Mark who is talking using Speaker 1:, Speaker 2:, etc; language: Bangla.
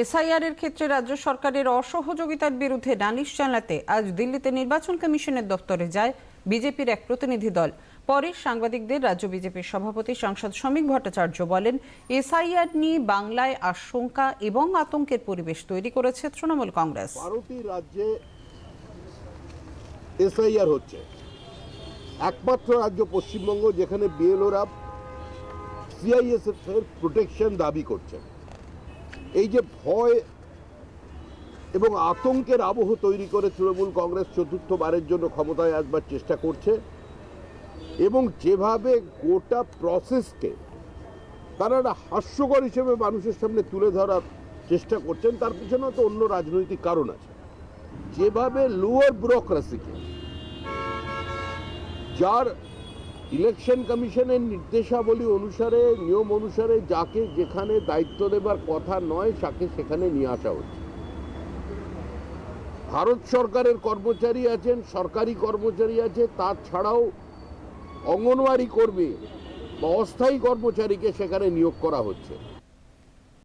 Speaker 1: এসআইআর এর ক্ষেত্রে রাজ্য সরকারের অসহযোগিতার বিরুদ্ধে নালিশ জানাতে আজ দিল্লিতে নির্বাচন কমিশনের দপ্তরে যায় বিজেপির এক প্রতিনিধি দল। পরে সাংবাদিকদের রাজ্য বিজেপির সভাপতি সাংসদ শ্রমিক ভট্টাচার্য বলেন, এসআইআর নিয়ে বাংলায় আশঙ্কা এবং আতঙ্কের পরিবেশ তৈরি করেছে তৃণমূল কংগ্রেস।
Speaker 2: রাজ্যে এসআইআর হচ্ছে। একমাত্র রাজ্য পশ্চিমবঙ্গ যেখানে বিএলওরা সিআইএসএফ প্রোটেকশন দাবি করছে। এই যে ভয় এবং আতঙ্কের আবহ তৈরি করে তৃণমূল কংগ্রেস চতুর্থবারের জন্য ক্ষমতায় আসবার চেষ্টা করছে এবং যেভাবে গোটা প্রসেসকে তারা একটা হাস্যকর হিসেবে মানুষের সামনে তুলে ধরার চেষ্টা করছেন, তার পিছনে তো অন্য রাজনৈতিক কারণ আছে। যেভাবে লোয়ার ব্যুরোক্রেসিকে যার ইলেকশন কমিশনের নির্দেশাবলী অনুসারে, নিয়ম অনুসারে যাকে যেখানে দায়িত্ব দেবার কথা নয় তাকে সেখানে নিয়ে আসা হচ্ছে। ভারত সরকারের কর্মচারী আছেন, সরকারি কর্মচারী আছে, তাছাড়াও অঙ্গনওয়াড়ি কর্মী বা অস্থায়ী কর্মচারীকে সেখানে নিয়োগ করা হচ্ছে।